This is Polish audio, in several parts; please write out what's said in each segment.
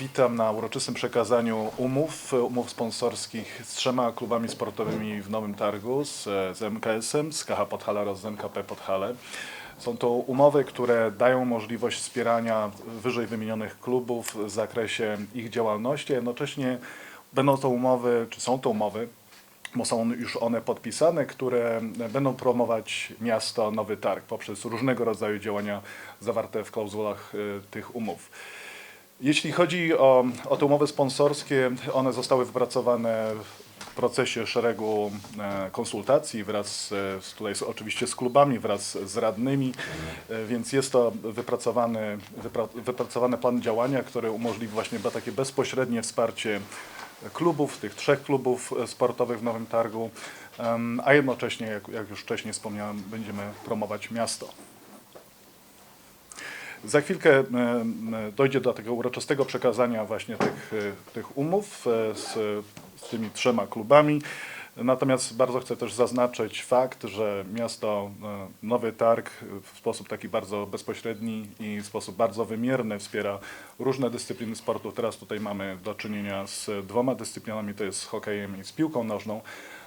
Witam na uroczystym przekazaniu umów, umów sponsorskich z trzema klubami sportowymi w Nowym Targu, z, z MKS-em, z KH Podhale oraz z NKP Podhale. Są to umowy, które dają możliwość wspierania wyżej wymienionych klubów w zakresie ich działalności, jednocześnie będą to umowy, czy są to umowy, bo są już one podpisane, które będą promować miasto Nowy Targ poprzez różnego rodzaju działania zawarte w klauzulach y, tych umów. Jeśli chodzi o, o te umowy sponsorskie, one zostały wypracowane w procesie szeregu e, konsultacji wraz z, tutaj oczywiście z klubami, wraz z radnymi, e, więc jest to wypracowany, wypra, wypracowany plan działania, który umożliwi właśnie takie bezpośrednie wsparcie klubów, tych trzech klubów e, sportowych w Nowym Targu, a jednocześnie, jak, jak już wcześniej wspomniałem, będziemy promować miasto. Za chwilkę e, dojdzie do tego uroczystego przekazania właśnie tych, e, tych umów e, z, z tymi trzema klubami. Natomiast bardzo chcę też zaznaczyć fakt, że miasto Nowy Targ w sposób taki bardzo bezpośredni i w sposób bardzo wymierny wspiera różne dyscypliny sportu. Teraz tutaj mamy do czynienia z dwoma dyscyplinami, to jest z hokejem i z piłką nożną.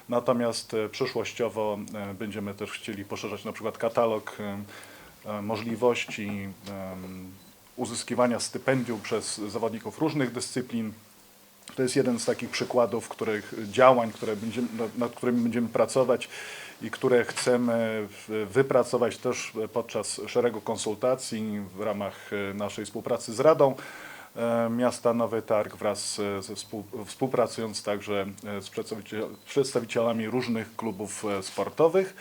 Natomiast przyszłościowo będziemy też chcieli poszerzać na przykład katalog możliwości em, uzyskiwania stypendium przez zawodników różnych dyscyplin. To jest jeden z takich przykładów, których działań, które będziemy, nad- którymi będziemy pracować i które chcemy wypracować też podczas szeregu konsultacji w ramach e, naszej współpracy z Radą e, Miasta Nowy Targ wraz e, ze współ, współpracując także e, z przedstawiciel, przedstawicielami różnych klubów e, sportowych.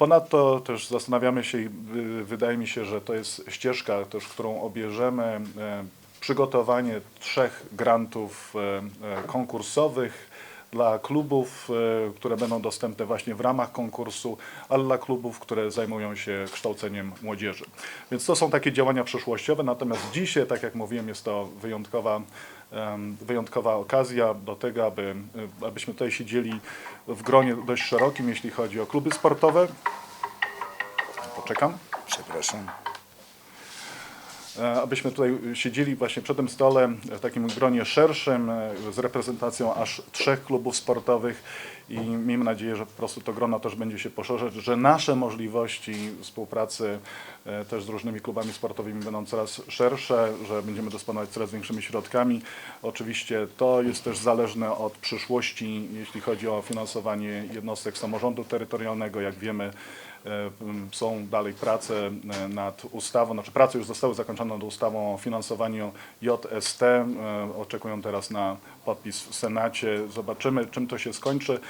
Ponadto też zastanawiamy się i y, wydaje mi się, że to jest ścieżka też, którą obierzemy, e, przygotowanie trzech grantów e, e, konkursowych dla klubów, e, które będą dostępne właśnie w ramach konkursu, ale dla klubów, które zajmują się kształceniem młodzieży. Więc to są takie działania przyszłościowe, natomiast dzisiaj, tak jak mówiłem, jest to wyjątkowa, wyjątkowa okazja do tego, aby, y, abyśmy tutaj siedzieli w gronie dość szerokim, jeśli chodzi o kluby sportowe. Poczekam. Przepraszam. E, abyśmy tutaj siedzieli właśnie przy tym stole w takim gronie szerszym e, z reprezentacją aż trzech klubów sportowych i miejmy nadzieję, że po prostu to grono też będzie się poszerzać, że nasze możliwości współpracy e, też z różnymi klubami sportowymi będą coraz szersze, że będziemy dysponować coraz większymi środkami. Oczywiście to jest też zależne od przyszłości, jeśli chodzi o finansowanie jednostek samorządu terytorialnego. Jak wiemy, E, Są dalej prace e, nad ustawą, znaczy prace już zostały zakończone nad ustawą o finansowaniu JST. Oczekują teraz na podpis w Senacie. Zobaczymy, czym to się skończy.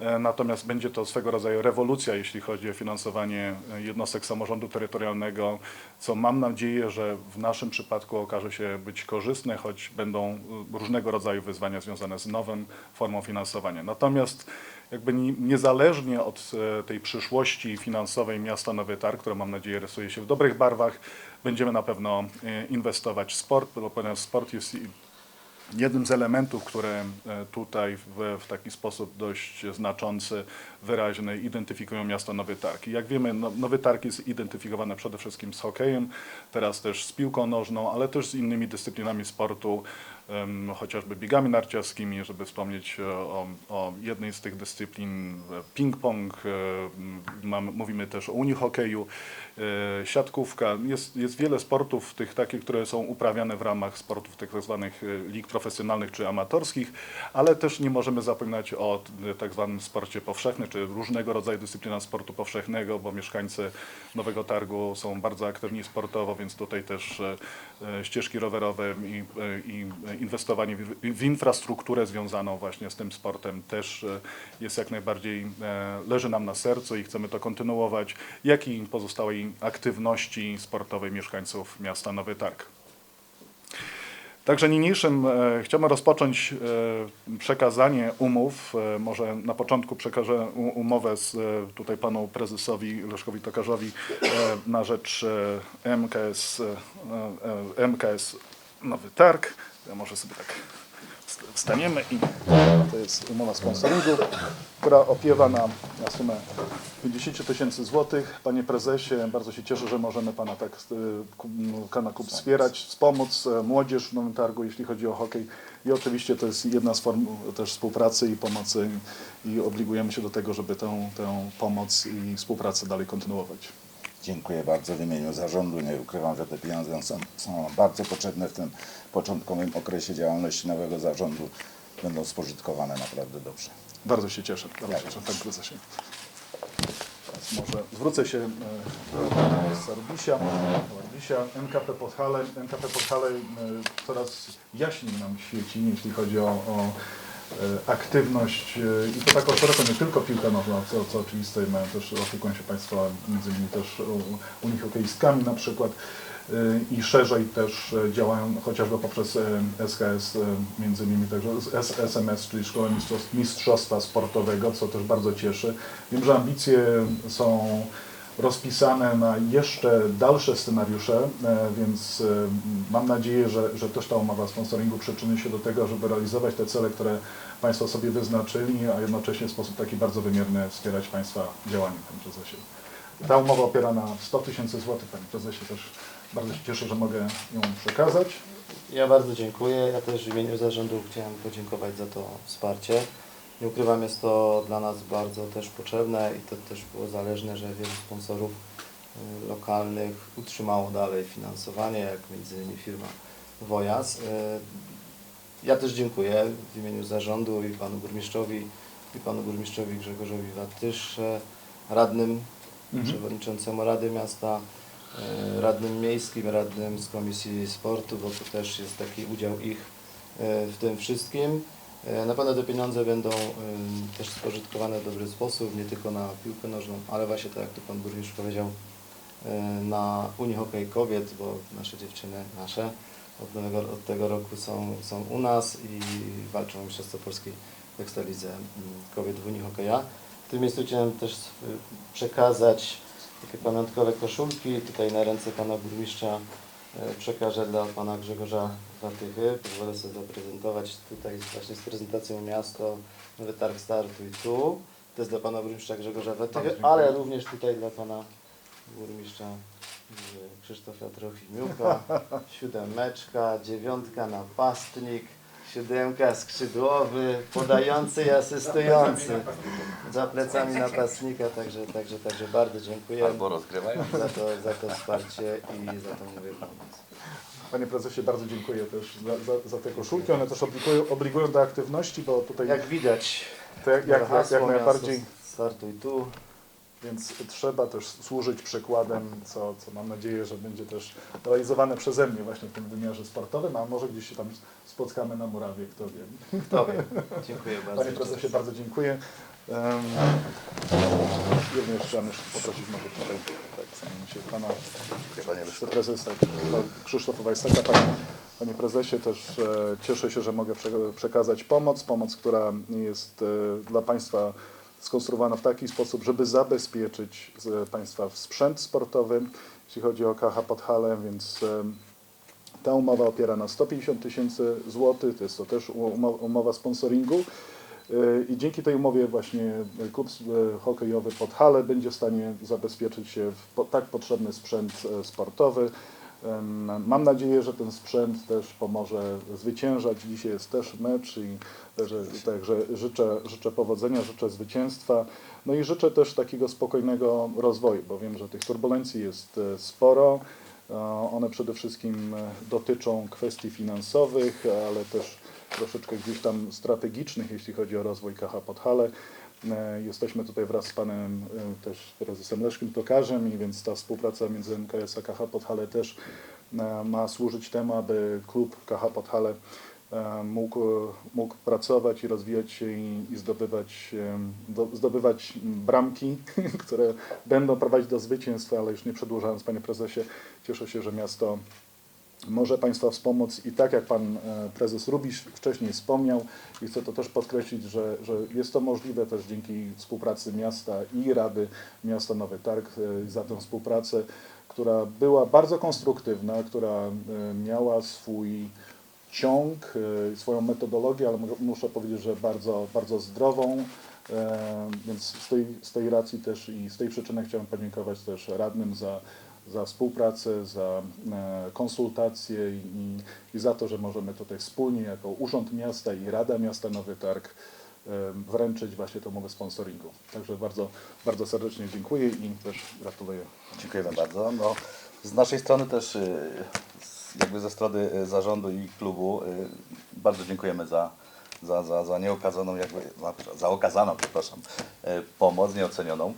E, Natomiast będzie to swego rodzaju rewolucja, jeśli chodzi o finansowanie jednostek samorządu terytorialnego, co mam nadzieję, że w naszym przypadku okaże się być korzystne, choć będą e, różnego rodzaju wyzwania związane z nową formą finansowania. Natomiast jakby ni- niezależnie od e, tej przyszłości finansowej miasta Nowy Targ, która mam nadzieję rysuje się w dobrych barwach, będziemy na pewno inwestować w sport, ponieważ sport jest jednym z elementów, które e, tutaj w, w taki sposób dość znaczący, wyraźny identyfikują miasto Nowy Targ. I jak wiemy, no, Nowy Targ jest identyfikowany przede wszystkim z hokejem, teraz też z piłką nożną, ale też z innymi dyscyplinami sportu, chociażby biegami narciarskimi, żeby wspomnieć e, o, o jednej z tych dyscyplin, e, ping-pong, e, mówimy też o unihokeju, siatkówka. Jest, jest wiele sportów tych takich, które są uprawiane w ramach sportów tak zwanych lig profesjonalnych czy amatorskich, ale też nie możemy zapominać o tak zwanym sporcie powszechnym, czy różnego rodzaju dyscyplinach sportu powszechnego, bo mieszkańcy Nowego Targu są bardzo aktywni sportowo, więc tutaj też ścieżki rowerowe i, i inwestowanie w, infrastrukturę związaną właśnie z tym sportem też e, jest jak najbardziej, e, leży nam na sercu i chcemy to kontynuować, jak i pozostałej aktywności sportowej mieszkańców miasta Nowy Targ. Także niniejszym e, chciałbym rozpocząć e, przekazanie umów. E, może na początku przekażę u, umowę z, e, tutaj panu prezesowi Leszkowi Tokarzowi e, na rzecz e, MKS, e, e, MKS Nowy Targ. Ja może sobie tak wstaniemy i to jest umowa sponsoringu, która opiewa na, na sumę 50 tysięcy złotych. Panie prezesie, bardzo się cieszę, że możemy Pana tak y, ku- m, na kup wspierać, wspomóc e, młodzież w Nowym Targu, jeśli chodzi o hokej. I oczywiście to jest jedna z form też współpracy i pomocy i obligujemy się do tego, żeby tę, tę pomoc i współpracę dalej kontynuować. Dziękuję bardzo w imieniu zarządu. Nie ukrywam, że te pieniądze są, są bardzo potrzebne w tym początkowym okresie działalności nowego zarządu. Będą spożytkowane naprawdę dobrze. Bardzo się cieszę, bardzo się cieszę, panie prezesie. Teraz może zwrócę się e, do Sarbisia, Sarbisia, NKP Podhale. NKP Podhale e, coraz jaśniej nam świeci, jeśli chodzi o, o e, aktywność i to tak szeroko, nie tylko piłka nożna, co, co oczywiste, mają też, opiekują się Państwo między innymi też u- unihokeistkami na przykład i szerzej też e, działają chociażby poprzez e, SKS, e, między innymi także SMS, czyli Mistrzostw- Mistrzostwa Sportowego, co też bardzo cieszy. Wiem, że ambicje są rozpisane na jeszcze dalsze scenariusze, e, więc e, mam nadzieję, że, że też ta umowa sponsoringu przyczyni się do tego, żeby realizować te cele, które Państwo sobie wyznaczyli, a jednocześnie w sposób taki bardzo wymierny wspierać Państwa działania, Panie Prezesie. Ta umowa opiera na 100 tysięcy złotych, Panie Prezesie, też bardzo się cieszę, że mogę ją przekazać. Ja bardzo dziękuję. Ja też w imieniu zarządu chciałem podziękować za to wsparcie. Nie ukrywam, jest to dla nas bardzo też potrzebne i to też było zależne, że wielu sponsorów y, lokalnych utrzymało dalej finansowanie, jak między innymi firma Wojas. Y, Ja też dziękuję w imieniu zarządu i panu burmistrzowi, i panu burmistrzowi Grzegorzowi Watysz, radnym, Mhm. przewodniczącemu Rady Miasta, e, radnym miejskim, radnym z Komisji Sportu, bo to też jest taki udział ich e, w tym wszystkim. E, Na pewno te pieniądze będą też spożytkowane w dobry sposób, nie tylko na piłkę nożną, ale właśnie tak jak tu Pan Burmistrz powiedział, na Unii Hokej Kobiet, bo nasze dziewczyny, nasze od, nowego, od tego roku są, są u nas i walczą o Mistrzostwo Polskiej w Ekstralidze mm, Kobiet w Unii Hokeja. W tym miejscu chciałem też y, przekazać takie pamiątkowe koszulki. Tutaj na ręce Pana Burmistrza y, przekażę dla Pana Grzegorza Watychy. Pozwolę sobie zaprezentować tutaj właśnie z prezentacją miasto, Nowy Targ Startu i tu. To jest dla Pana Burmistrza Grzegorza Watychy, ale również tutaj dla Pana Burmistrza y, Krzysztofa Trochimiuka. Siódemeczka, dziewiątka napastnik, siódemka skrzydłowy, podający i asystujący. Za plecami napastnika, także, także, także bardzo dziękuję Albo rozgrywają. za to, za to wsparcie i za tą mówię pomoc. Panie Prezesie, bardzo dziękuję też za, za, za te koszulki. One też obligują, obligują do aktywności, bo tutaj Jak widać, to jak, jak, jak, hasło jak najbardziej, miasto Startuj tu. więc trzeba też służyć przykładem, co, co mam nadzieję, że będzie też realizowane przeze mnie właśnie w tym wymiarze sportowym, a może gdzieś się tam spotkamy na murawie, kto wie. Kto wie. Dziękuję bardzo. Panie Prezesie, bardzo dziękuję. Um, również chciałem jeszcze poprosić może tutaj, tak, zajmę się Pana Panie Wiceprezesa Krzysztofa Wajsaka. Panie, panie Prezesie, też e, cieszę się, że mogę prze- przekazać pomoc. Pomoc, która jest e, dla Państwa skonstruowana w taki sposób, żeby zabezpieczyć z Państwa sprzęt sportowy, jeśli chodzi o KH Podhale, więc e, ta umowa opiera na 150 tysięcy złotych, to jest to też umo- umowa sponsoringu. Yy, I dzięki tej umowie właśnie klub e, hokejowy Podhale będzie w stanie zabezpieczyć się w tak potrzebny sprzęt e, sportowy. Mam nadzieję, że ten sprzęt też pomoże zwyciężać. Dzisiaj jest też mecz i także, także życzę, życzę powodzenia, życzę zwycięstwa. No i życzę też takiego spokojnego rozwoju, bo wiem, że tych turbulencji jest sporo. E, One przede wszystkim e, dotyczą kwestii finansowych, ale też troszeczkę gdzieś tam strategicznych, jeśli chodzi o rozwój KH Podhale. E, Jesteśmy tutaj wraz z panem też prezesem Leszkiem Tokarzem i więc ta współpraca między MKS a KH Podhale też ma służyć temu, aby klub KH Podhale mógł, mógł pracować i rozwijać się i, i zdobywać, e, do, zdobywać bramki, które będą prowadzić do zwycięstwa, ale już nie przedłużając, panie prezesie, cieszę się, że miasto może Państwa wspomóc i tak jak Pan e, Prezes Rubisz wcześniej wspomniał i chcę to też podkreślić, że, że jest to możliwe też dzięki współpracy miasta i Rady Miasta Nowy Targ e, za tę współpracę, która była bardzo konstruktywna, która e, miała swój ciąg, e, swoją metodologię, ale mu- muszę powiedzieć, że bardzo, bardzo zdrową. E, Więc z tej, z tej racji też i z tej przyczyny chciałem podziękować też radnym za, za współpracę, za e, konsultacje i, i za to, że możemy tutaj wspólnie jako Urząd Miasta i Rada Miasta Nowy Targ e, wręczyć właśnie tą umowę sponsoringu. Także bardzo, bardzo serdecznie dziękuję i też gratuluję. Dziękujemy bardzo. No, z naszej strony też, y, jakby ze strony y, zarządu i klubu, y, bardzo dziękujemy za, za, za, za nieokazaną, jakby, za, za okazaną, przepraszam, y, pomoc, nieocenioną.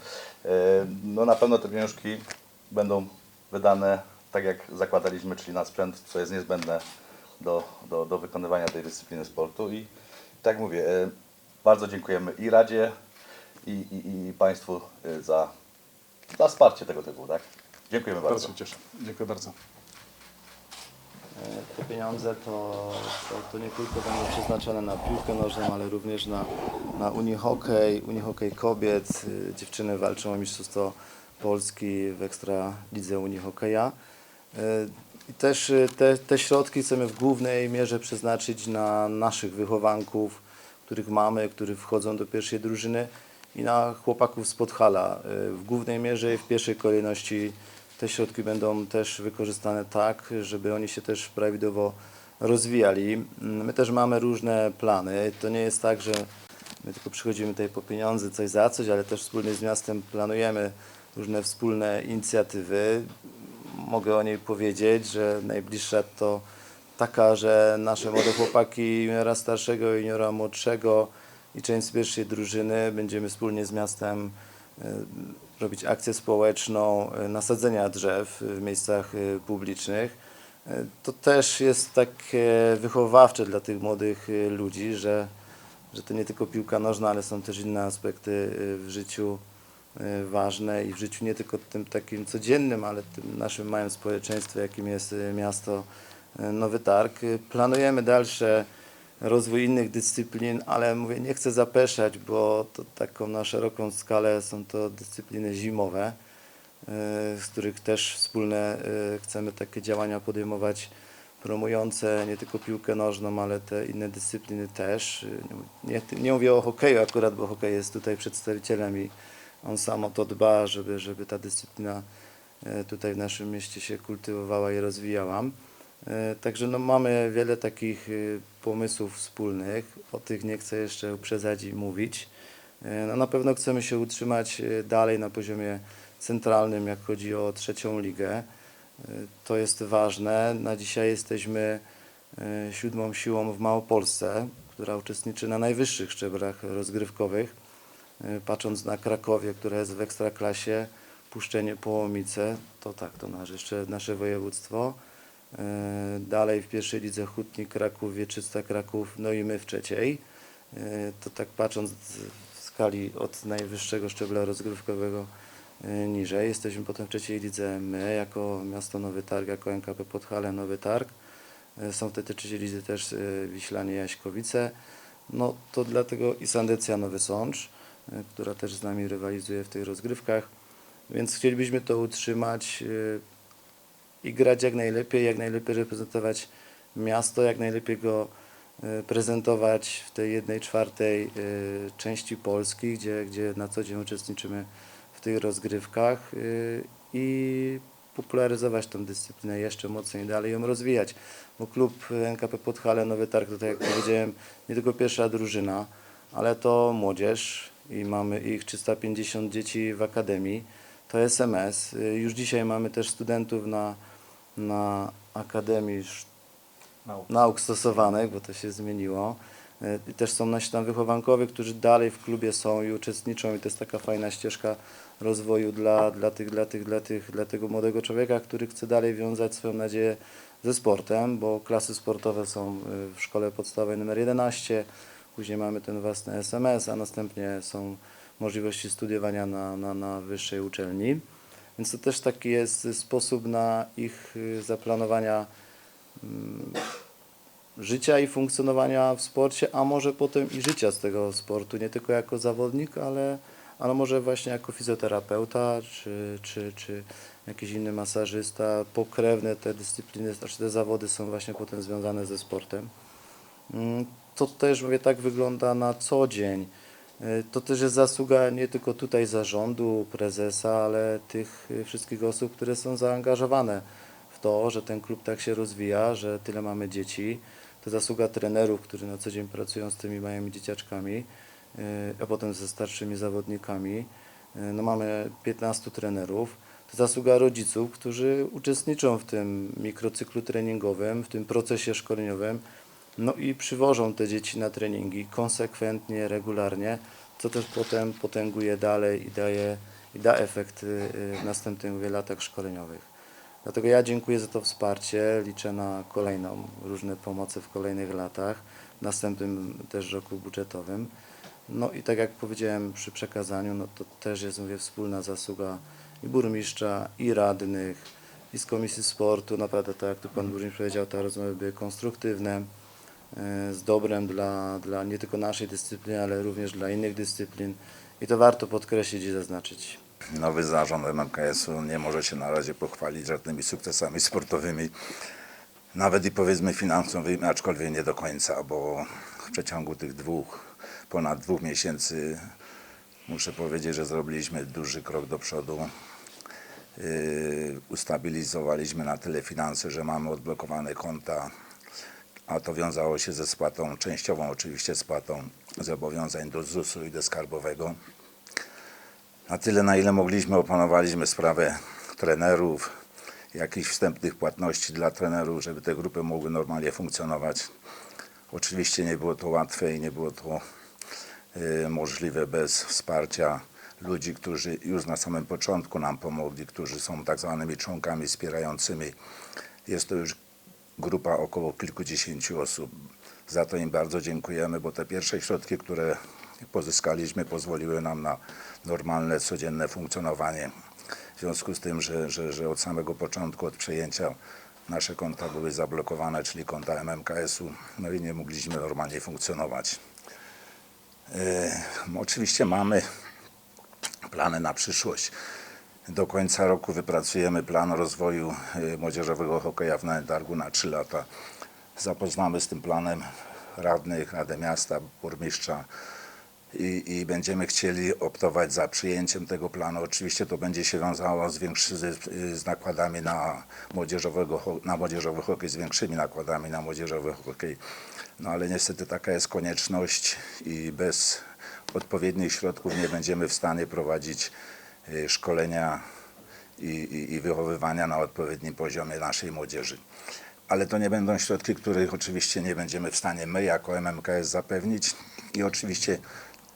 No na pewno te pieniążki będą wydane tak jak zakładaliśmy, czyli na sprzęt, co jest niezbędne do, do, do wykonywania tej dyscypliny sportu i tak mówię, bardzo dziękujemy i Radzie, i, i, i Państwu za, za wsparcie tego typu, tak? Dziękujemy Bardzo bardzo. się cieszę. Dziękuję bardzo. Te pieniądze to, to, to nie tylko będą przeznaczone na piłkę nożną, ale również na, na unihokej, unihokej kobiet. Y, Dziewczyny walczą o Mistrzostwo Polski w Ekstra Lidze Unihokeja. Y, I też y, te, te środki chcemy w głównej mierze przeznaczyć na naszych wychowanków, których mamy, których wchodzą do pierwszej drużyny i na chłopaków z Podhala. W głównej mierze i w pierwszej kolejności te środki będą też wykorzystane tak, żeby oni się też prawidłowo rozwijali. My też mamy różne plany. To nie jest tak, że my tylko przychodzimy tutaj po pieniądze, coś za coś, ale też wspólnie z miastem planujemy różne wspólne inicjatywy. Mogę o niej powiedzieć, że najbliższa to taka, że nasze młode chłopaki juniora starszego, juniora młodszego i część pierwszej drużyny będziemy wspólnie z miastem e, robić akcję społeczną e, nasadzenia drzew w miejscach e, publicznych. E, To też jest takie wychowawcze dla tych młodych e, ludzi, że, że to nie tylko piłka nożna, ale są też inne aspekty e, w życiu e, ważne i w życiu nie tylko tym takim codziennym, ale tym naszym małym społeczeństwie, jakim jest e, miasto e, Nowy Targ. E, Planujemy dalsze rozwój innych dyscyplin, ale mówię, nie chcę zapeszać, bo to taką na szeroką skalę są to dyscypliny zimowe, e, z których też wspólne e, chcemy takie działania podejmować promujące nie tylko piłkę nożną, ale te inne dyscypliny też. E, Nie, nie mówię o hokeju akurat, bo hokej jest tutaj przedstawicielem i on sam o to dba, żeby, żeby ta dyscyplina tutaj w naszym mieście się kultywowała i rozwijała. E, Także no, mamy wiele takich e, pomysłów wspólnych, o tych nie chcę jeszcze uprzedzać i mówić. E, No, na pewno chcemy się utrzymać dalej na poziomie centralnym, jak chodzi o trzecią ligę. To jest ważne. Na dzisiaj jesteśmy siódmą siłą w Małopolsce, która uczestniczy na najwyższych szczeblach rozgrywkowych. Patrząc na Krakowie, która jest w ekstraklasie, Puszczenie Połomice, to tak, to nasze, jeszcze nasze województwo. E, Dalej w pierwszej lidze Hutnik Kraków, Wieczysta Kraków, no i my w trzeciej. E, To tak patrząc w skali od najwyższego szczebla rozgrywkowego e, niżej. Jesteśmy potem w trzeciej lidze my, jako miasto Nowy Targ, jako NKP Podhale Nowy Targ. Są w tej trzeciej lidze też Wiślanie Jaśkowice. No to dlatego i Sandecja Nowy Sącz, która też z nami rywalizuje w tych rozgrywkach. Więc chcielibyśmy to utrzymać i grać jak najlepiej, jak najlepiej reprezentować miasto, jak najlepiej go e, prezentować w tej jednej czwartej e, części Polski, gdzie, gdzie na co dzień uczestniczymy w tych rozgrywkach e, i popularyzować tą dyscyplinę jeszcze mocniej dalej ją rozwijać. Bo klub NKP Podhale Nowy Targ to tak jak powiedziałem, nie tylko pierwsza drużyna, ale to młodzież i mamy ich 350 dzieci w akademii. To SMS. Już dzisiaj mamy też studentów na, na Akademii Nauk. Nauk Stosowanych, bo to się zmieniło. Y, I też są nasi tam wychowankowie, którzy dalej w klubie są i uczestniczą i to jest taka fajna ścieżka rozwoju dla, dla, tych, dla, tych, dla, tych, dla tego młodego człowieka, który chce dalej wiązać swoją nadzieję ze sportem, bo klasy sportowe są y, w szkole podstawowej numer 11, później mamy ten własny SMS, a następnie są możliwości studiowania na, na, na wyższej uczelni. Więc to też taki jest sposób na ich y, zaplanowania mm, życia i funkcjonowania w sporcie, a może potem i życia z tego sportu, nie tylko jako zawodnik, ale, ale może właśnie jako fizjoterapeuta, czy, czy, czy jakiś inny masażysta, pokrewne te dyscypliny, znaczy te zawody są właśnie potem związane ze sportem. Mm, To też, mówię, tak wygląda na co dzień. Y, To też jest zasługa nie tylko tutaj zarządu, prezesa, ale tych y, wszystkich osób, które są zaangażowane w to, że ten klub tak się rozwija, że tyle mamy dzieci. To zasługa trenerów, którzy na co dzień pracują z tymi małymi dzieciaczkami, y, a potem ze starszymi zawodnikami. No mamy 15 trenerów. To zasługa rodziców, którzy uczestniczą w tym mikrocyklu treningowym, w tym procesie szkoleniowym. No i przywożą te dzieci na treningi konsekwentnie, regularnie, co też potem potęguje dalej i daje i da efekt y, y, w następnych latach szkoleniowych. Dlatego ja dziękuję za to wsparcie, liczę na kolejną, różne pomocy w kolejnych latach, w następnym też roku budżetowym. No i tak jak powiedziałem przy przekazaniu, no to też jest mówię, wspólna zasługa i burmistrza, i radnych, i z Komisji Sportu. Naprawdę, tak jak tu Pan Burmistrz powiedział, te rozmowy były konstruktywne, z dobrem dla, dla nie tylko naszej dyscypliny, ale również dla innych dyscyplin. I to warto podkreślić i zaznaczyć. Nowy zarząd MMKS-u nie może się na razie pochwalić żadnymi sukcesami sportowymi, nawet i powiedzmy finansowymi, aczkolwiek nie do końca, bo w przeciągu tych dwóch, ponad dwóch miesięcy muszę powiedzieć, że zrobiliśmy duży krok do przodu. Yy, ustabilizowaliśmy na tyle finanse, że mamy odblokowane konta, a to wiązało się ze spłatą, częściową oczywiście spłatą zobowiązań do ZUS-u i do skarbowego. Na tyle, na ile mogliśmy, opanowaliśmy sprawę trenerów, jakichś wstępnych płatności dla trenerów, żeby te grupy mogły normalnie funkcjonować. Oczywiście nie było to łatwe i nie było to y, możliwe bez wsparcia ludzi, którzy już na samym początku nam pomogli, którzy są tak zwanymi członkami wspierającymi. Jest to już grupa około kilkudziesięciu osób. Za to im bardzo dziękujemy, bo te pierwsze środki, które pozyskaliśmy, pozwoliły nam na normalne, codzienne funkcjonowanie. W związku z tym, że, że, że od samego początku, od przejęcia nasze konta były zablokowane, czyli konta MMKS-u, no i nie mogliśmy normalnie funkcjonować. E, oczywiście mamy plany na przyszłość. Do końca roku wypracujemy plan rozwoju e, młodzieżowego hokeja w Targu na 3 lata. Zapoznamy z tym planem radnych, Radę Miasta, burmistrza i, i będziemy chcieli optować za przyjęciem tego planu. Oczywiście to będzie się wiązało z, większy, z, nakładami na, młodzieżowego, na młodzieżowy hokej, z większymi nakładami na młodzieżowy hokej. No ale niestety taka jest konieczność i bez odpowiednich środków nie będziemy w stanie prowadzić y, szkolenia i, i, i wychowywania na odpowiednim poziomie naszej młodzieży. Ale to nie będą środki, których oczywiście nie będziemy w stanie my jako MMKS zapewnić i oczywiście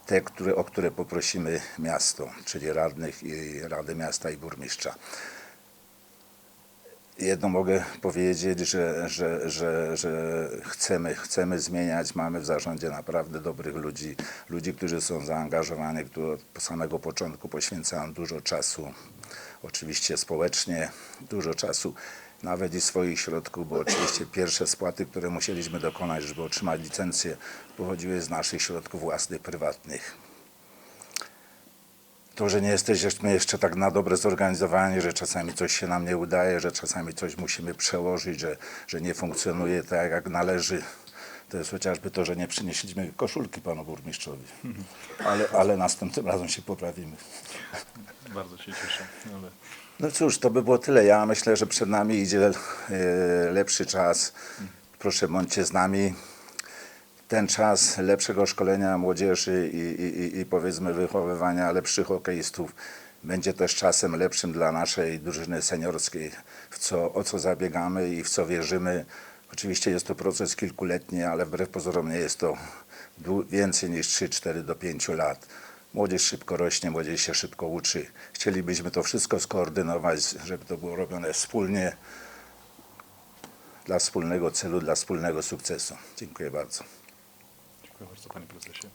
te, które, o które poprosimy miasto, czyli radnych i Rady Miasta i Burmistrza. Jedno mogę powiedzieć, że, że, że, że chcemy, chcemy zmieniać. Mamy w zarządzie naprawdę dobrych ludzi, ludzi, którzy są zaangażowani, którzy od samego początku poświęcają dużo czasu, oczywiście społecznie, dużo czasu, nawet i swoich środków, bo oczywiście pierwsze spłaty, które musieliśmy dokonać, żeby otrzymać licencję, pochodziły z naszych środków własnych, prywatnych. To, że nie jesteśmy jeszcze tak na dobre zorganizowani, że czasami coś się nam nie udaje, że czasami coś musimy przełożyć, że, że nie funkcjonuje tak jak należy. To jest chociażby to, że nie przynieśliśmy koszulki panu burmistrzowi. Ale, ale następnym razem się poprawimy. Bardzo się cieszę. Ale... No cóż, to by było tyle. Ja myślę, że przed nami idzie e, lepszy czas. Proszę, bądźcie z nami. Ten czas lepszego szkolenia młodzieży i, i, i- powiedzmy wychowywania lepszych hokeistów będzie też czasem lepszym dla naszej drużyny seniorskiej, w co, o co zabiegamy i w co wierzymy. Oczywiście jest to proces kilkuletni, ale wbrew pozorom nie jest to więcej niż 3, 4 do 5 lat. Młodzież szybko rośnie, młodzież się szybko uczy. Chcielibyśmy to wszystko skoordynować, żeby to było robione wspólnie dla wspólnego celu, dla wspólnego sukcesu. Dziękuję bardzo. Dziękuję bardzo Panie Prezesie.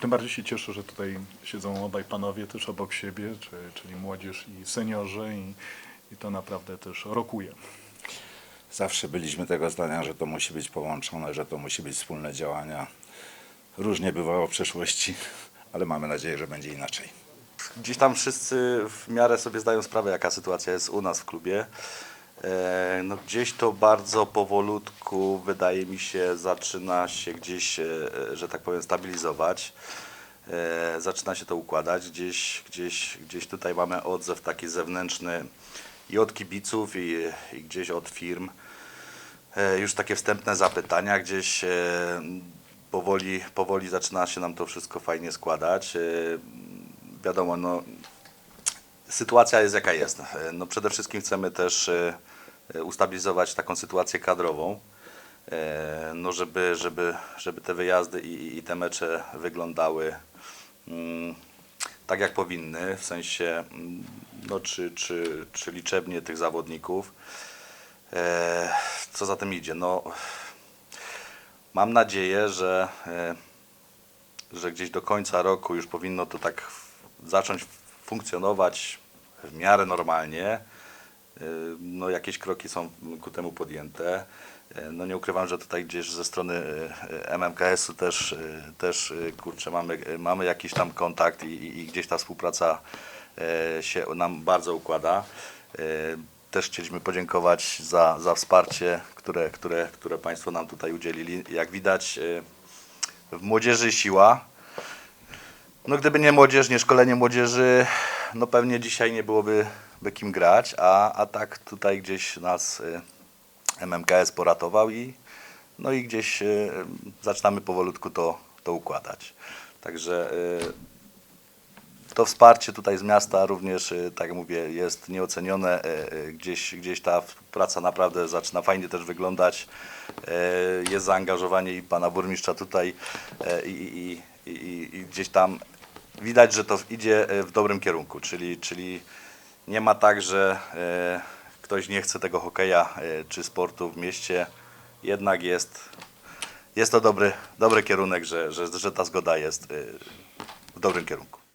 Tym, bardziej się cieszę, że tutaj siedzą obaj panowie też obok siebie, czy, czyli młodzież i seniorzy i, i to naprawdę też rokuje. Zawsze byliśmy tego zdania, że to musi być połączone, że to musi być wspólne działania. Różnie bywało w przeszłości, ale mamy nadzieję, że będzie inaczej. gdzieś tam wszyscy w miarę sobie zdają sprawę, jaka sytuacja jest u nas w klubie. E, No gdzieś to bardzo powolutku, wydaje mi się, zaczyna się gdzieś, e, że tak powiem, stabilizować. E, Zaczyna się to układać. Gdzieś, gdzieś, gdzieś tutaj mamy odzew taki zewnętrzny i od kibiców, i, i gdzieś od firm. Już takie wstępne zapytania, gdzieś powoli, powoli zaczyna się nam to wszystko fajnie składać. Wiadomo, no, sytuacja jest jaka jest. No przede wszystkim chcemy też e, e, ustabilizować taką sytuację kadrową, e, no żeby, żeby, żeby te wyjazdy i, i te mecze wyglądały mm, tak jak powinny, w sensie mm, no, czy, czy, czy liczebnie tych zawodników. Co za tym idzie? No, mam nadzieję, że, że gdzieś do końca roku już powinno to tak zacząć funkcjonować w miarę normalnie. Y, No, jakieś kroki są ku temu podjęte. Y, No, nie ukrywam, że tutaj gdzieś ze strony y, MMKS-u też, też kurczę, mamy, mamy jakiś tam kontakt i, i- gdzieś ta współpraca się nam bardzo układa. Też chcieliśmy podziękować za, za wsparcie, które, które, które Państwo nam tutaj udzielili. Jak widać, w młodzieży siła. No gdyby nie młodzież, nie szkolenie młodzieży, no pewnie dzisiaj nie byłoby by kim grać, a, a tak tutaj gdzieś nas y, MMKS poratował i no i gdzieś y, zaczynamy powolutku to, to układać. Także y, to wsparcie tutaj z miasta również, tak jak mówię, jest nieocenione. Gdzieś, gdzieś ta praca naprawdę zaczyna fajnie też wyglądać. Jest zaangażowanie i pana burmistrza tutaj i, i, i, i gdzieś tam widać, że to idzie y, w dobrym kierunku, czyli, czyli nie ma tak, że y, ktoś nie chce tego hokeja y, czy sportu w mieście. Jednak jest, jest to dobry, dobry kierunek, że, że, że ta zgoda jest w dobrym kierunku.